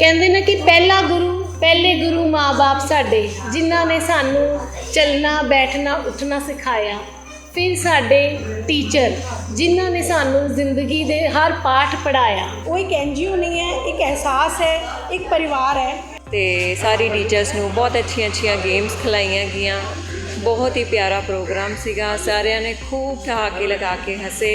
ਕਹਿੰਦੇ ਨੇ ਕਿ ਪਹਿਲਾ ਗੁਰੂ ਪਹਿਲੇ ਗੁਰੂ ਮਾਂ-ਬਾਪ ਸਾਡੇ ਜਿਨ੍ਹਾਂ ਨੇ ਸਾਨੂੰ ਚੱਲਣਾ ਬੈਠਣਾ ਉੱਠਣਾ ਸਿਖਾਇਆ। ਫਿਰ ਸਾਡੇ ਟੀਚਰ ਜਿਨ੍ਹਾਂ ਨੇ ਸਾਨੂੰ ਜ਼ਿੰਦਗੀ ਦੇ ਹਰ ਪਾਠ ਪੜਾਇਆ ਉਹ ਇੱਕ ਐਨਜੀਓ ਨਹੀਂ ਹੈ ਇੱਕ ਅਹਿਸਾਸ ਹੈ ਇੱਕ ਪਰਿਵਾਰ ਹੈ। ਤੇ ਸਾਰੀ ਟੀਚਰਸ ਨੂੰ ਬਹੁਤ ਅੱਛੀਆਂ ਅੱਛੀਆਂ ਗੇਮਸ ਖਿਲਾਈਆਂ ਗਈਆਂ। ਬਹੁਤ ਹੀ ਪਿਆਰਾ ਪ੍ਰੋਗਰਾਮ ਸੀਗਾ ਸਾਰਿਆਂ ਨੇ खूब ठहाके लगा के हंसे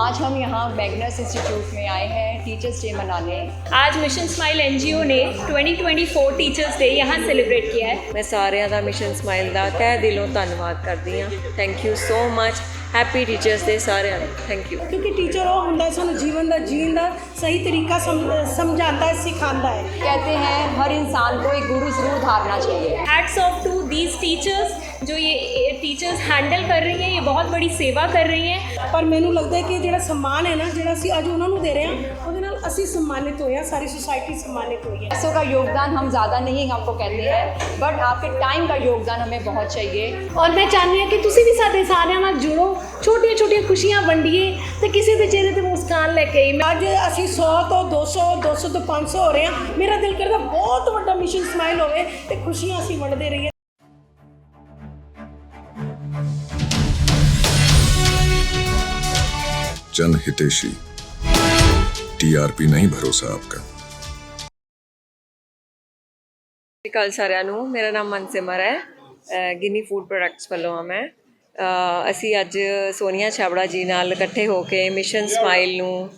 आज हम यहाँ मैग्नस इंस्टीट्यूट में आए हैं टीचर्स डे मनाने आज मिशन स्माइल एनजीओ ने 2024 टीचर्स डे यहाँ सेलिब्रेट किया है ਮੈਂ ਸਾਰਿਆਂ ਦਾ ਮਿਸ਼ਨ ਸਮਾਈਲ ਦਾ ਤਹਿ ਦਿਲੋਂ ਧੰਨਵਾਦ ਕਰਦੀ ਹਾਂ thank you so much happy teachers day ਸਾਰਿਆਂ ਨੂੰ ਥੈਂਕ ਯੂ ਕਿਉਂਕਿ ਟੀਚਰ ਉਹ ਹੁੰਦਾ ਹੈ ਸਾਨੂੰ ਜੀਵਨ ਦਾ ਜੀਣ ਦਾ ਸਹੀ ਤਰੀਕਾ ਸਮ- ਸਮਝਾਉਂਦਾ ਹੈ ਸਿਖਾਉਂਦਾ ਹੈ कहते हैं हर इंसान को एक गुरु जरूर धारना चाहिए hats off to these teachers जो ये टीचर्स हैंडल कर रही हैं ये बहुत बड़ी सेवा कर रही हैं ਪਰ ਮੈਨੂੰ ਲੱਗਦਾ ਹੈ ਕਿ ਜਿਹੜਾ ਸਨਮਾਨ ਹੈ ਨਾ ਜਿਹੜਾ ਅਸੀਂ ਅੱਜ ਉਹਨਾਂ ਨੂੰ ਦੇ ਰਹੇ ਹਾਂ ਉਹਦੇ ਨਾਲ ਅਸੀਂ ਸਨਮਾਨਿਤ ਹੋਏ ਹਾਂ ਸਾਰੀ ਸੁਸਾਇਟੀ ਸਨਮਾਨਿਤ ਹੋਈ ਹੈ पैसों का योगदान हम ज़्यादा नहीं आपको कहते हैं बट आपके टाइम का योगदान हमें बहुत चाहिए ਔਰ ਮੈਂ ਚਾਹੁੰਦੀ ਹਾਂ ਕਿ ਤੁਸੀਂ ਵੀ ਸਾਡੇ ਸਾਰਿਆਂ ਨਾਲ ਜੁੜੋ ਛੋਟੀਆਂ ਛੋਟੀਆਂ ਖੁਸ਼ੀਆਂ ਵੰਡੀਏ ਤੇ ਕਿਸੇ ਦੇ ਚਿਹਰੇ ਤੇ ਮੁਸਕਾਨ ਲੈ ਕੇ ਆਈਏ। ਅੱਜ ਅਸੀਂ 100 ਤੋਂ 200 200 ਤੋਂ 500 ਹੋ ਰਹੇ ਹਾਂ ਮੇਰਾ ਦਿਲ ਕਰਦਾ ਬਹੁਤ ਵੱਡਾ ਮਿਸ਼ਨ ਸਮਾਈਲ ਹੋਵੇ ਤੇ ਖੁਸ਼ੀਆਂ ਅਸੀਂ ਵੰਡਦੇ ਰਹੀਏ जन हितेशी टीआरपी नहीं भरोसा आपका ਸਤਿ ਸ਼੍ਰੀ ਅਕਾਲ ਸਾਰਿਆਂ ਨੂੰ ਮੇਰਾ ਨਾਮ ਮਨਸਿਮਰ ਹੈ ਅ, ਗਿਨੀ ਫੂਡ ਪ੍ਰੋਡਕਟਸ ਵੱਲੋਂ ਹਾਂ ਮੈਂ ਅ, ਅਸੀਂ ਅੱਜ ਸੋਨੀਆ ਛਾਬੜਾ ਜੀ ਨਾਲ ਇਕੱਠੇ ਹੋ ਕੇ ਮਿਸ਼ਨ ਸਮਾਈਲ ਨੂੰ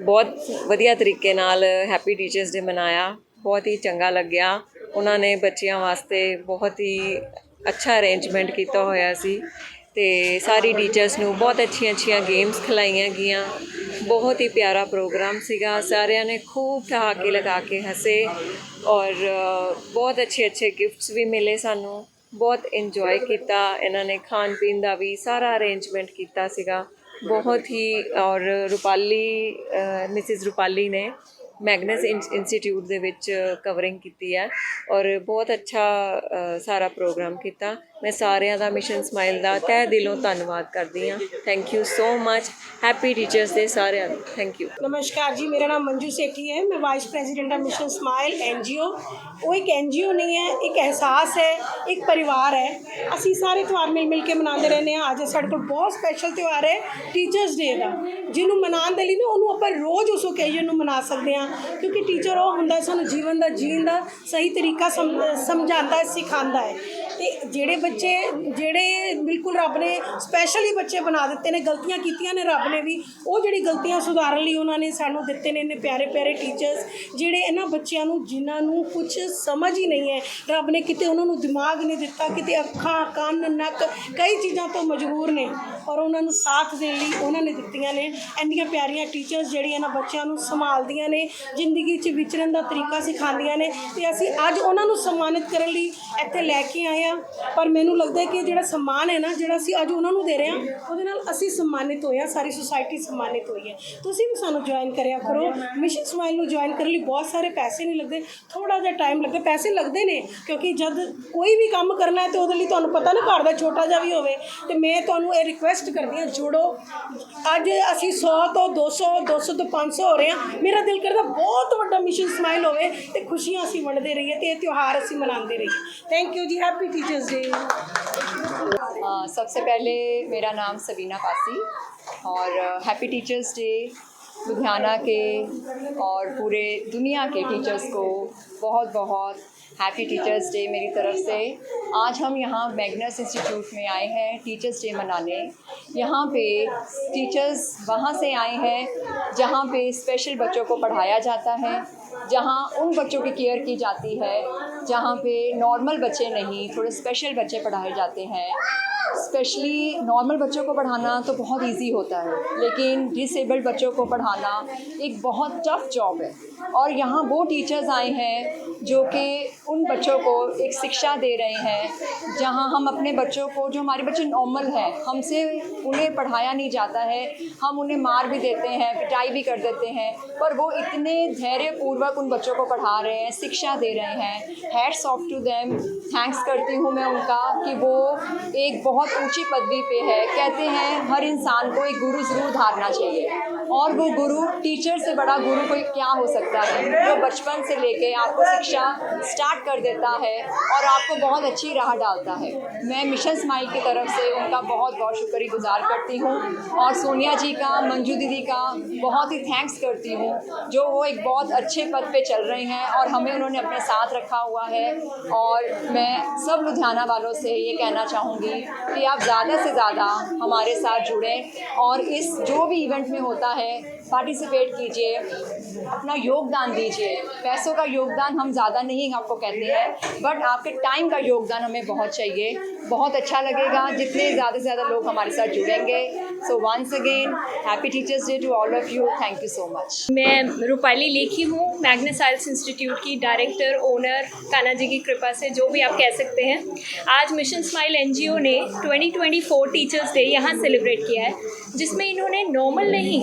ਬਹੁਤ ਵਧੀਆ ਤਰੀਕੇ ਨਾਲ ਹੈਪੀ ਟੀਚਰਸ ਡੇ ਮਨਾਇਆ ਬਹੁਤ ਹੀ ਚੰਗਾ ਲੱਗਿਆ ਉਹਨਾਂ ਨੇ ਬੱਚਿਆਂ ਵਾਸਤੇ ਬਹੁਤ ਹੀ ਅੱਛਾ ਅਰੇਂਜਮੈਂਟ ਕੀਤਾ ਹੋਇਆ ਸੀ ਤੇ ਸਾਰੀ ਟੀਚਰਸ ਨੂੰ ਬਹੁਤ ਅੱਛੀਆਂ ਅੱਛੀਆਂ ਗੇਮਸ ਖਿਲਾਈਆਂ ਗਈਆਂ। ਬਹੁਤ ਹੀ ਪਿਆਰਾ ਪ੍ਰੋਗਰਾਮ ਸੀਗਾ। ਸਾਰਿਆਂ ਨੇ खूब ਠਹਾਕੇ ਲਗਾ ਕੇ ਹੱਸੇ ਔਰ ਬਹੁਤ ਅੱਛੇ ਅੱਛੇ ਗਿਫਟਸ ਵੀ ਮਿਲੇ ਸਾਨੂੰ। ਬਹੁਤ ਇੰਜੋਏ ਕੀਤਾ। ਇਹਨਾਂ ਨੇ ਖਾਣ ਪੀਣ ਦਾ ਵੀ ਸਾਰਾ ਅਰੇਂਜਮੈਂਟ ਕੀਤਾ ਸੀਗਾ। ਬਹੁਤ ਹੀ ਔਰ ਰੁਪਾਲੀ ਮਿਸਿਸ ਰੁਪਾਲੀ ਨੇ ਮੈਗਨਸ ਇੰਸਟੀਚਿਊਟ ਦੇ ਵਿੱਚ ਕਵਰਿੰਗ ਕੀਤੀ ਹੈ ਔਰ ਬਹੁਤ ਅੱਛਾ ਸਾਰਾ ਪ੍ਰੋਗਰਾਮ ਕੀਤਾ। ਮੈਂ ਸਾਰਿਆਂ ਦਾ ਮਿਸ਼ਨ ਸਮਾਈਲ ਦਾ ਤਹਿ ਦਿਲੋਂ ਧੰਨਵਾਦ ਕਰਦੀ ਹਾਂ। Thank you so much happy teachers day ਸਾਰਿਆਂ ਨੂੰ। ਥੈਂਕ ਯੂ ਨਮਸਕਾਰ ਜੀ, ਮੇਰਾ ਨਾਮ ਮੰਜੂ ਸੇਠੀ ਹੈ। ਮੈਂ ਵਾਈਸ ਪ੍ਰੈਜ਼ੀਡੈਂਟ ਹਾਂ ਮਿਸ਼ਨ ਸਮਾਈਲ ਐਨਜੀਓ ਉਹ ਇੱਕ ਐਨਜੀਓ ਨਹੀਂ ਹੈ, ਇੱਕ ਅਹਿਸਾਸ ਹੈ, ਇੱਕ ਪਰਿਵਾਰ ਹੈ। ਅਸੀਂ ਸਾਰੇ ਤਿਉਹਾਰ ਮਿਲ ਮਿਲ ਕੇ ਮਨਾਉਂਦੇ ਰਹਿੰਦੇ ਹਾਂ। ਅੱਜ ਸਾਡੇ ਕੋਲ ਬਹੁਤ ਸਪੈਸ਼ਲ ਤਿਉਹਾਰ ਹੈ ਟੀਚਰਸ ਡੇ ਦਾ। ਜਿਹਨੂੰ ਮਨਾਉਣ ਦੇ ਲਈ ਨਾ, ਉਹਨੂੰ ਆਪਾਂ ਰੋਜ਼ ਉਸ ਓਕੇਜਨ ਨੂੰ ਮਨਾ ਸਕਦੇ ਹਾਂ। ਕਿਉਂਕਿ ਟੀਚਰ ਉਹ ਹੁੰਦਾ ਸਾਨੂੰ ਜੀਵਨ ਦਾ, ਜੀਣ ਦਾ ਸਹੀ ਤਰੀਕਾ ਸਮ- ਸਮਝਾਉਂਦਾ ਹੈ, ਸਿਖਾਉਂਦਾ ਹੈ। ਤੇ ਜਿਹੜੇ ਬੱਚੇ, ਜਿਹੜੇ ਬਿਲਕੁਲ ਰੱਬ ਨੇ ਸਪੈਸ਼ਲੀ ਬੱਚੇ ਬਣਾ ਦਿੱਤੇ ਨੇ, ਗਲਤੀਆਂ ਕੀਤੀਆਂ ਨੇ, ਰੱਬ ਨੇ ਵੀ, ਉਹ ਜਿਹੜੀ ਗਲਤੀਆਂ ਸੁਧਾਰਨ ਲਈ ਉਹਨਾਂ ਨੇ ਸਾਨੂੰ ਦਿੱਤੇ ਨੇ, ਇੰਨੇ ਪਿਆਰੇ ਪਿਆਰੇ ਟੀਚਰਸ ਜਿਹੜੇ ਇਹਨਾਂ ਬੱਚਿਆਂ ਨੂੰ, ਜਿਨ੍ਹਾਂ ਨੂੰ ਕੁਝ ਸਮਝ ਹੀ ਨਹੀਂ ਹੈ, ਰੱਬ ਨੇ ਕਿਤੇ ਉਹਨਾਂ ਨੂੰ ਦਿਮਾਗ ਨਹੀਂ ਦਿੱਤਾ, ਕਿਤੇ ਅੱਖਾਂ, ਕੰਨ, ਨੱਕ, ਕਈ ਚੀਜ਼ਾਂ ਤੋਂ ਮਜਬੂਰ ਨੇ। ਔਰ ਉਹਨਾਂ ਨੂੰ ਸਾਥ ਦੇਣ ਲਈ ਉਹਨਾਂ ਨੇ ਦਿੱਤੀਆਂ ਨੇ। ਇੰਨੀਆਂ ਪਿਆਰੀਆਂ ਟੀਚਰਸ ਜਿਹੜੀਆਂ ਇਹਨਾਂ ਬੱਚਿਆਂ ਨੂੰ ਸੰਭਾਲਦੀਆਂ ਨੇ, ਜ਼ਿੰਦਗੀ 'ਚ ਵਿਚਰਨ ਦਾ ਤਰੀਕਾ ਸਿਖਾਉਂਦੀਆਂ ਨੇ ਤੇ ਅਸੀਂ ਅੱਜ ਉਹਨਾਂ ਨੂੰ ਸਨਮਾਨਿਤ ਕਰਨ ਲਈ ਇੱਥੇ ਲੈ ਕੇ ਆਏ ਹਾਂ। ਪਰ ਮੈਨੂੰ ਲੱਗਦਾ ਕਿ ਜਿਹੜਾ ਸਨਮਾਨ ਹੈ ਨਾ, ਜਿਹੜਾ ਅਸੀਂ ਅੱਜ ਉਹਨਾਂ ਨੂੰ ਦੇ ਰਹੇ ਹਾਂ, ਉਹਦੇ ਨਾਲ ਅਸੀਂ ਸਨਮਾਨਿਤ ਹੋਏ ਹਾਂ, ਸਾਰੀ ਸੁਸਾਇਟੀ ਸਨਮਾਨਿਤ ਹੋਈ ਹੈ। ਤੁਸੀਂ ਵੀ ਸਾਨੂੰ ਜੁਆਇਨ ਕਰਿਆ ਕਰੋ। ਮਿਸ਼ਨ ਸਮਾਈਲ ਨੂੰ ਜੁਆਇਨ ਕਰਨ ਲਈ ਬਹੁਤ ਸਾਰੇ ਪੈਸੇ ਨਹੀਂ ਲੱਗਦੇ। ਥੋੜਾ ਜਿਹਾ ਟਾਈਮ ਲੱਗਦਾ, ਪੈਸੇ ਲੱਗਦੇ ਨੇ, ਕਿਉਂਕਿ ਜਦ ਕੋਈ ਵੀ ਕੰਮ ਕਰਨਾ ਹੈ ਤੇ ਉਹਦੇ ਲਈ ਤੁਹਾਨੂੰ ਪਤਾ ਨਾ ਘਰ ਦਾ ਛੋਟਾ ਜਿਹਾ ਵੀ ਹੋਵੇ। ਤੇ ਮੈਂ ਤੁਹਾਨੂੰ ਇਹ ਰਿਕੁਐਸਟ ਕਰਦੀ ਹਾਂ ਜੁੜੋ ਅੱਜ ਅਸੀਂ 100 ਤੋਂ 200 200 ਤੋਂ 500 ਹੋ ਰਹੇ ਹਾਂ ਮੇਰਾ ਦਿਲ ਕਰਦਾ ਬਹੁਤ ਵੱਡਾ ਮਿਸ਼ਨ ਸਮਾਈਲ ਹੋਵੇ ਤੇ ਖੁਸ਼ੀਆਂ ਅਸੀਂ ਵੰਡਦੇ ਰਹੀਏ ਤੇ ਇਹ ਤਿਉਹਾਰ ਅਸੀਂ ਮਨਾਉਂਦੇ ਰਹੀਏ ਥੈਂਕ ਯੂ ਜੀ ਹੈਪੀ ਟੀਚਰਸ ਡੇ अ, सबसे पहले मेरा नाम सबीना कासी और हैप्पी टीचर्स डे लुधियाना के और पूरे दुनिया के टीचर्स को बहुत बहुत हैप्पी टीचर्स डे मेरी तरफ़ से। आज हम यहाँ मैगनस इंस्टीट्यूट में आए हैं टीचर्स डे मनाने। यहाँ पे टीचर्स वहाँ से आए हैं, जहाँ पे स्पेशल बच्चों को पढ़ाया जाता है, जहाँ उन बच्चों की केयर की जाती है, जहाँ पे नॉर्मल बच्चे नहीं, थोड़े स्पेशल बच्चे पढ़ाए जाते हैं। स्पेशली नॉर्मल बच्चों को पढ़ाना तो बहुत इजी होता है, लेकिन डिसेबल्ड बच्चों को पढ़ाना एक बहुत टफ जॉब है। और यहाँ वो टीचर्स आए हैं जो कि उन बच्चों को एक शिक्षा दे रहे हैं, जहाँ हम अपने बच्चों को, जो हमारे बच्चे नॉर्मल हैं, हमसे उन्हें पढ़ाया नहीं जाता है, हम उन्हें मार भी देते हैं, पिटाई भी कर देते हैं, पर वो इतने धैर्यपूर्वक उन बच्चों को पढ़ा रहे हैं, शिक्षा दे रहे हैं hats off to them thanks करती हूँ मैं उनका कि वो एक बहुत ऊंची पदवी पे है कहते हैं हर इंसान को एक गुरु ज़रूर धारना चाहिए और वो गुरु टीचर से बड़ा गुरु कोई क्या हो सकता है? जो बचपन से लेके आपको शिक्षा स्टार्ट कर देता है और आपको बहुत अच्छी राह डालता है। मैं मिशन स्माइल की तरफ़ से उनका बहुत बहुत शुक्रगुजार करती हूँ और सोनिया जी का, मंजू दीदी का बहुत ही थैंक्स करती हूँ, जो वो एक बहुत अच्छे पद पे चल रहे हैं और हमें उन्होंने अपने साथ रखा हुआ है। और मैं सब लुधियाना वालों से ये कहना चाहूँगी कि आप ज़्यादा से ज़्यादा हमारे साथ जुड़ें और इस जो भी इवेंट में होता है है पार्टिसिपेट कीजिए, अपना योगदान दीजिए। पैसों का योगदान हम ज़्यादा नहीं आपको कहते हैं बट आपके टाइम का योगदान हमें बहुत चाहिए। बहुत अच्छा लगेगा, जितने ज़्यादा से ज़्यादा लोग हमारे साथ जुड़ेंगे। So once again happy teachers day to all of you thank you so much मैं रूपाली लेखी हूँ मैग्नस आइल्स इंस्टीट्यूट की डायरेक्टर ओनर कान्हा जी की कृपा से, जो भी आप कह सकते हैं। आज मिशन स्माइल एनजीओ ने 2024 टीचर्स डे यहाँ सेलिब्रेट किया है, जिसमें इन्होंने नॉर्मल नहीं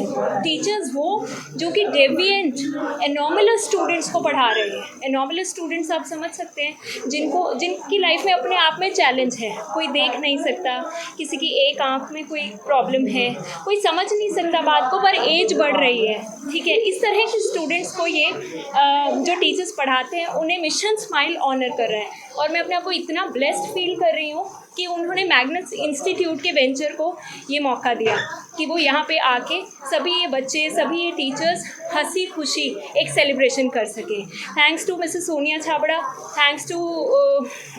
टीचर्स वो जो कि डेविएंट एनॉमलस स्टूडेंट्स को पढ़ा रहे हैं। एनॉमलस स्टूडेंट्स आप समझ सकते हैं, जिनको, जिनकी लाइफ में अपने आप में चैलेंज है। कोई देख नहीं सकता, किसी की एक आँख में कोई प्रॉब्लम है। कोई समझ नहीं सकता बात को, पर एज बढ़ रही है। ठीक है, इस तरह के स्टूडेंट्स को ये जो टीचर्स पढ़ाते हैं, उन्हें मिशन स्माइल ऑनर कर रहा है। और मैं अपने आप को इतना ब्लेस्ड फील कर रही हूँ कि उन्होंने मैग्नस इंस्टीट्यूट के वेंचर को ये मौका दिया कि वो यहाँ पे आके सभी ये बच्चे, सभी ये टीचर्स हँसी खुशी एक सेलिब्रेशन कर सके। Thanks to Mrs Sonia Chhabra thanks to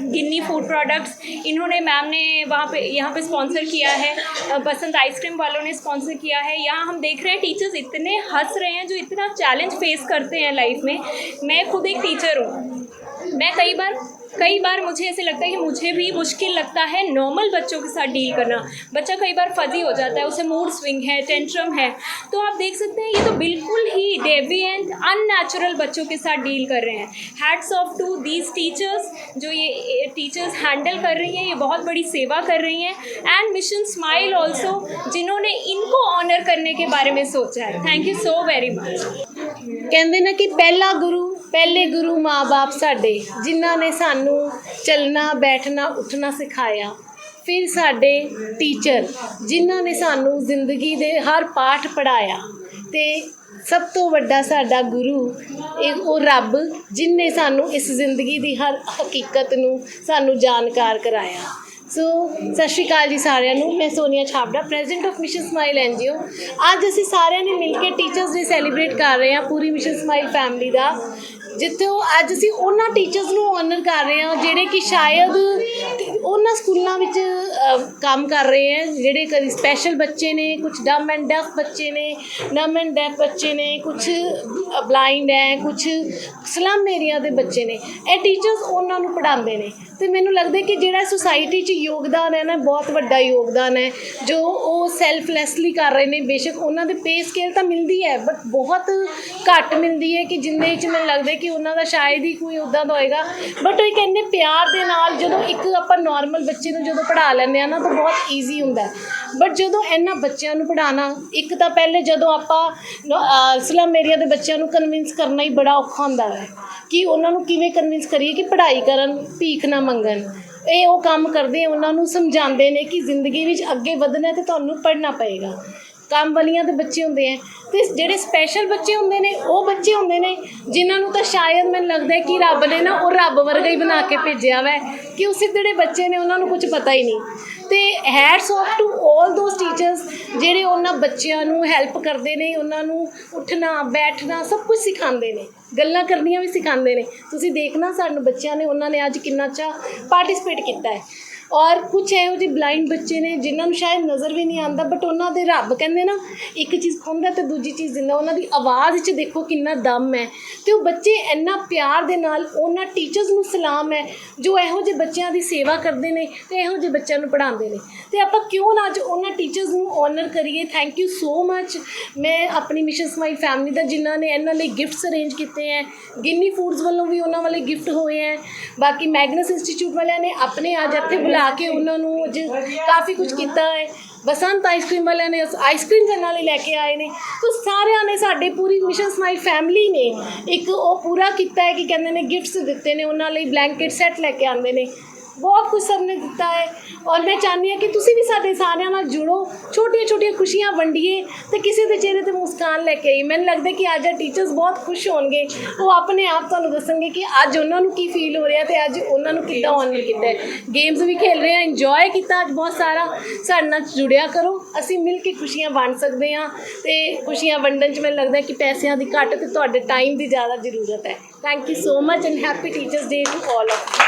Ginni food products इन्होंने मैम ने वहाँ पे, यहाँ पे स्पॉन्सर किया है। बसंत आइसक्रीम वालों ने स्पॉन्सर किया है। यहाँ हम देख रहे हैं टीचर्स इतने हंस रहे हैं, जो इतना चैलेंज फेस करते हैं लाइफ में। मैं खुद एक टीचर हूँ। मैं कई बार कई बार मुझे ऐसे लगता है कि मुझे भी मुश्किल लगता है नॉर्मल बच्चों के साथ डील करना। बच्चा कई बार फजी हो जाता है, उसे मूड स्विंग है टेंट्रम है। तो आप देख सकते हैं, ये तो बिल्कुल ही डेवियंट अननेचुरल बच्चों के साथ डील कर रहे हैं। Hats off to these teachers जो ये टीचर्स हैंडल कर रही हैं, ये बहुत बड़ी सेवा कर रही हैं। एंड मिशन स्माइल ऑल्सो जिन्होंने इनको ऑनर करने के बारे में सोचा है। Thank you so very much कहते ना कि पहला गुरु ਪਹਿਲੇ ਗੁਰੂ ਮਾਂ-ਬਾਪ ਸਾਡੇ, ਜਿਨ੍ਹਾਂ ਨੇ ਸਾਨੂੰ ਚੱਲਣਾ, ਬੈਠਣਾ, ਉੱਠਣਾ ਸਿਖਾਇਆ। ਫਿਰ ਸਾਡੇ ਟੀਚਰ ਜਿਨ੍ਹਾਂ ਨੇ ਸਾਨੂੰ ਜ਼ਿੰਦਗੀ ਦੇ ਹਰ ਪਾਠ ਪੜਾਇਆ ਤੇ ਸਭ ਤੋਂ ਵੱਡਾ ਸਾਡਾ ਗੁਰੂ, ਇਹ ਉਹ ਰੱਬ ਜਿਨਨੇ ਸਾਨੂੰ ਇਸ ਜ਼ਿੰਦਗੀ ਦੀ ਹਰ ਹਕੀਕਤ ਨੂੰ ਸਾਨੂੰ ਜਾਣਕਾਰ ਕਰਾਇਆ। ਸੋ, ਸਤਿ ਸ਼੍ਰੀ ਅਕਾਲ ਜੀ ਸਾਰਿਆਂ ਨੂੰ। ਮੈਂ Sonia Chhabra president of mission smile NGO ਅੱਜ ਅਸੀਂ ਸਾਰਿਆਂ ਨੇ ਮਿਲ ਕੇ ਟੀਚਰਸ ਡੇ ਸੈਲੀਬ੍ਰੇਟ ਕਰ ਰਹੇ ਹਾਂ, ਪੂਰੀ ਮਿਸ਼ਨ ਸਮਾਈਲ ਫੈਮਿਲੀ ਦਾ। ਜਿੱਥੇ ਉਹ ਅੱਜ ਅਸੀਂ ਉਹਨਾਂ ਟੀਚਰਸ ਨੂੰ ਆਨਰ ਕਰ ਰਹੇ ਹਾਂ, ਜਿਹੜੇ ਕਿ ਸ਼ਾਇਦ ਉਹਨਾਂ ਸਕੂਲਾਂ ਵਿੱਚ ਕੰਮ ਕਰ ਰਹੇ ਹੈ, ਜਿਹੜੇ ਕਦੀ ਸਪੈਸ਼ਲ ਬੱਚੇ ਨੇ ਕੁਝ ਡਮ ਐਂਡ ਡੈਫ ਬੱਚੇ ਨੇ ਨਮ ਐਂਡ ਡੈਫ ਬੱਚੇ ਨੇ ਕੁਝ ਬਲਾਈਂਡ ਹੈ ਕੁਝ ਸਲਮ ਏਰੀਆ ਦੇ ਬੱਚੇ ਨੇ। ਇਹ ਟੀਚਰਸ ਉਹਨਾਂ ਨੂੰ ਪੜ੍ਹਾਉਂਦੇ ਨੇ। ਤੇ ਮੈਨੂੰ ਲੱਗਦਾ ਕਿ ਜਿਹੜਾ ਸੁਸਾਇਟੀ 'ਚ ਯੋਗਦਾਨ ਹੈ ਨਾ, ਬਹੁਤ ਵੱਡਾ ਯੋਗਦਾਨ ਹੈ, ਜੋ ਉਹ ਸੈਲਫਲੈਸਲੀ ਕਰ ਰਹੇ ਨੇ। ਬੇਸ਼ੱਕ ਉਹਨਾਂ ਦੇ ਪੇ ਸਕੇਲ ਤਾਂ ਮਿਲਦੀ ਹੈ ਬਟ ਬਹੁਤ ਘੱਟ ਮਿਲਦੀ ਹੈ ਕਿ ਜਿੰਨੇ 'ਚ ਮੈਨੂੰ ਲੱਗਦਾ ਕਿ ਕਿ ਉਹਨਾਂ ਦਾ ਸ਼ਾਇਦ ਹੀ ਕੋਈ ਉਦਾਂ ਦਾ ਹੋਏਗਾ। ਬਟ ਉਹ ਇੱਕ ਇੰਨੇ ਪਿਆਰ ਦੇ ਨਾਲ ਜਦੋਂ ਇੱਕ ਆਪਾਂ ਨਾਰਮਲ ਬੱਚੇ ਨੂੰ ਜਦੋਂ ਪੜ੍ਹਾ ਲੈਂਦੇ ਆ ਨਾ, ਤਾਂ ਬਹੁਤ ਈਜ਼ੀ ਹੁੰਦਾ ਬਟ ਜਦੋਂ ਇਹਨਾਂ ਬੱਚਿਆਂ ਨੂੰ ਪੜ੍ਹਾਉਣਾ, ਇੱਕ ਤਾਂ ਪਹਿਲੇ ਜਦੋਂ ਆਪਾਂ ਸਲਮ ਏਰੀਆ ਦੇ ਬੱਚਿਆਂ ਨੂੰ ਕਨਵਿੰਸ ਕਰਨਾ ਹੀ ਬੜਾ ਔਖਾ ਹੁੰਦਾ ਹੈ ਕਿ ਉਹਨਾਂ ਨੂੰ ਕਿਵੇਂ ਕਨਵਿੰਸ ਕਰੀਏ ਕਿ ਪੜ੍ਹਾਈ ਕਰਨ, ਭੀਖ ਨਾ ਮੰਗਣ। ਇਹ ਉਹ ਕੰਮ ਕਰਦੇ ਉਹਨਾਂ ਨੂੰ ਸਮਝਾਉਂਦੇ ਨੇ ਕਿ ਜ਼ਿੰਦਗੀ ਵਿੱਚ ਅੱਗੇ ਵਧਣਾ ਹੈ ਤੇ ਤੁਹਾਨੂੰ ਪੜ੍ਹਨਾ ਪਏਗਾ। ਕੰਮ ਵਾਲੀਆਂ ਦੇ ਬੱਚੇ ਹੁੰਦੇ ਆ। ਤੇ ਜਿਹੜੇ ਸਪੈਸ਼ਲ ਬੱਚੇ ਹੁੰਦੇ ਨੇ, ਉਹ ਬੱਚੇ ਹੁੰਦੇ ਨੇ, ਜਿਨ੍ਹਾਂ ਨੂੰ ਤਾਂ ਸ਼ਾਇਦ ਮੈਨੂੰ ਲੱਗਦਾ ਹੈ ਕਿ ਰੱਬ ਨੇ ਨਾ ਉਹ ਰੱਬ ਵਰਗਾ ਹੀ ਬਣਾ ਕੇ ਭੇਜਿਆ ਵੈ ਕਿ ਉਸ ਜਿਹੜੇ ਬੱਚੇ ਨੇ, ਉਹਨਾਂ ਨੂੰ ਕੁਝ ਪਤਾ ਹੀ ਨਹੀਂ। ਤੇ hats off to 올 those teachers ਜਿਹੜੇ ਉਹਨਾਂ ਬੱਚਿਆਂ ਨੂੰ ਹੈਲਪ ਕਰਦੇ ਨੇ, ਉਹਨਾਂ ਨੂੰ ਉੱਠਣਾ, ਬੈਠਣਾ ਸਭ ਕੁਝ ਸਿਖਾਉਂਦੇ ਨੇ। ਗੱਲਾਂ ਕਰਨੀਆਂ ਵੀ ਸਿਖਾਉਂਦੇ ਨੇ। ਤੁਸੀਂ ਦੇਖਣਾ ਸਾਨੂੰ ਬੱਚਿਆਂ ਨੇ ਉਹਨਾਂ ਨੇ ਅੱਜ ਕਿੰਨਾ ਅੱਛਾ ਪਾਰਟਿਸਿਪੇਟ ਕੀਤਾ ਹੈ। ਔਰ ਕੁਝ ਇਹੋ ਜਿਹੇ ਬਲਾਈਂਡ ਬੱਚੇ ਨੇ ਜਿਨ੍ਹਾਂ ਨੂੰ ਸ਼ਾਇਦ ਨਜ਼ਰ ਵੀ ਨਹੀਂ ਆਉਂਦਾ ਬਟ ਉਹਨਾਂ ਦੇ ਰੱਬ ਕਹਿੰਦੇ ਨਾ, ਇੱਕ ਚੀਜ਼ ਖੁੰਦਾ ਤੇ ਦੂਜੀ ਚੀਜ਼ ਦਿੰਦਾ। ਉਹਨਾਂ ਦੀ ਆਵਾਜ਼ 'ਚ ਦੇਖੋ ਕਿੰਨਾ ਦਮ ਹੈ। ਤੇ ਉਹ ਬੱਚੇ ਇੰਨਾ ਪਿਆਰ ਦੇ ਨਾਲ, ਉਹਨਾਂ ਟੀਚਰਸ ਨੂੰ ਸਲਾਮ ਹੈ, ਜੋ ਇਹੋ ਜਿਹੇ ਬੱਚਿਆਂ ਦੀ ਸੇਵਾ ਕਰਦੇ ਨੇ ਤੇ ਇਹੋ ਜਿਹੇ ਬੱਚਿਆਂ ਨੂੰ ਪੜ੍ਹਾਉਂਦੇ ਨੇ। ਤੇ ਆਪਾਂ ਕਿਉਂ ਨਾ ਅੱਜ ਉਹਨਾਂ ਟੀਚਰਸ ਨੂੰ ਓਨਰ ਕਰੀਏ? ਥੈਂਕ ਯੂ ਸੋ ਮੱਚ ਮੈਂ ਆਪਣੀ ਮਿਸ਼ਨ ਸਮਾਈਲ ਫੈਮਿਲੀ ਦਾ ਜਿਨ੍ਹਾਂ ਨੇ ਇਹਨਾਂ ਲਈ ਗਿਫਟਸ ਅਰੇਂਜ ਕੀਤੇ ਹੈ, ਗਿੰਨੀ ਫੂਡਸ ਵੱਲੋਂ ਵੀ ਉਹਨਾਂ ਵਾਲੇ ਗਿਫਟ ਹੋਏ ਹੈ। ਬਾਕੀ ਮੈਗਨਸ ਇੰਸਟੀਚਿਊਟ ਵਾਲਿਆਂ ਨੇ ਆਪਣੇ ਅੱਜ ਇੱਥੇ ਬੁਲਾ ਬਣਾ ਕੇ ਉਹਨਾਂ ਨੂੰ ਅੱਜ ਕਾਫੀ ਕੁਝ ਕੀਤਾ ਹੈ। ਬਸੰਤ ਆਈਸਕ੍ਰੀਮ ਵਾਲਿਆਂ ਨੇ ਆਈਸਕ੍ਰੀਮ ਦੇ ਨਾਲ ਹੀ ਲੈ ਕੇ ਆਏ ਨੇ। ਸੋ ਸਾਰਿਆਂ ਨੇ ਸਾਡੇ ਪੂਰੀ ਮਿਸ਼ਨ ਸਮਾਈਲ ਫੈਮਿਲੀ ਨੇ ਇੱਕ ਉਹ ਪੂਰਾ ਕੀਤਾ ਹੈ ਕਿ ਕਹਿੰਦੇ ਨੇ ਗਿਫਟਸ ਦਿੱਤੇ ਨੇ, ਉਹਨਾਂ ਲਈ ਬਲੈਂਕਟ ਸੈੱਟ ਲੈ ਕੇ ਆਉਂਦੇ ਨੇ। ਬਹੁਤ ਕੁਝ ਸਭ ਨੇ ਦਿੱਤਾ ਹੈ। ਔਰ ਮੈਂ ਚਾਹੁੰਦੀ ਹਾਂ ਕਿ ਤੁਸੀਂ ਵੀ ਸਾਡੇ ਸਾਰਿਆਂ ਨਾਲ ਜੁੜੋ। ਛੋਟੀਆਂ ਛੋਟੀਆਂ ਖੁਸ਼ੀਆਂ ਵੰਡੀਏ ਤੇ ਕਿਸੇ ਦੇ ਚਿਹਰੇ ਤੇ ਮੁਸਕਾਨ ਲੈ ਕੇ ਆਈ ਮੈਨੂੰ ਲੱਗਦਾ ਕਿ ਅੱਜ ਟੀਚਰਸ ਬਹੁਤ ਖੁਸ਼ ਹੋਣਗੇ। ਉਹ ਆਪਣੇ ਆਪ ਤੁਹਾਨੂੰ ਦੱਸਣਗੇ ਕਿ ਅੱਜ ਉਹਨਾਂ ਨੂੰ ਕੀ ਫੀਲ ਹੋ ਰਿਹਾ ਤੇ ਅੱਜ ਉਹਨਾਂ ਨੂੰ ਕਿੱਦਾਂ ਆਨਰ ਕੀਤਾ ਹੈ। ਗੇਮਸ ਵੀ ਖੇਲ ਰਹੇ ਆ ਇੰਜੋਏ ਕੀਤਾ ਅੱਜ ਬਹੁਤ ਸਾਰਾ। ਸਾਡੇ ਨਾਲ ਜੁੜਿਆ ਕਰੋ। ਅਸੀਂ ਮਿਲ ਕੇ ਖੁਸ਼ੀਆਂ ਵੰਡ ਸਕਦੇ ਹਾਂ ਤੇ ਖੁਸ਼ੀਆਂ ਵੰਡਣ 'ਚ ਮੈਨੂੰ ਲੱਗਦਾ ਕਿ ਪੈਸਿਆਂ ਦੀ ਘੱਟ ਤੇ ਤੁਹਾਡੇ ਟਾਈਮ ਦੀ ਜ਼ਿਆਦਾ ਜ਼ਰੂਰਤ ਹੈ। Thank you so much and happy teachers day to all of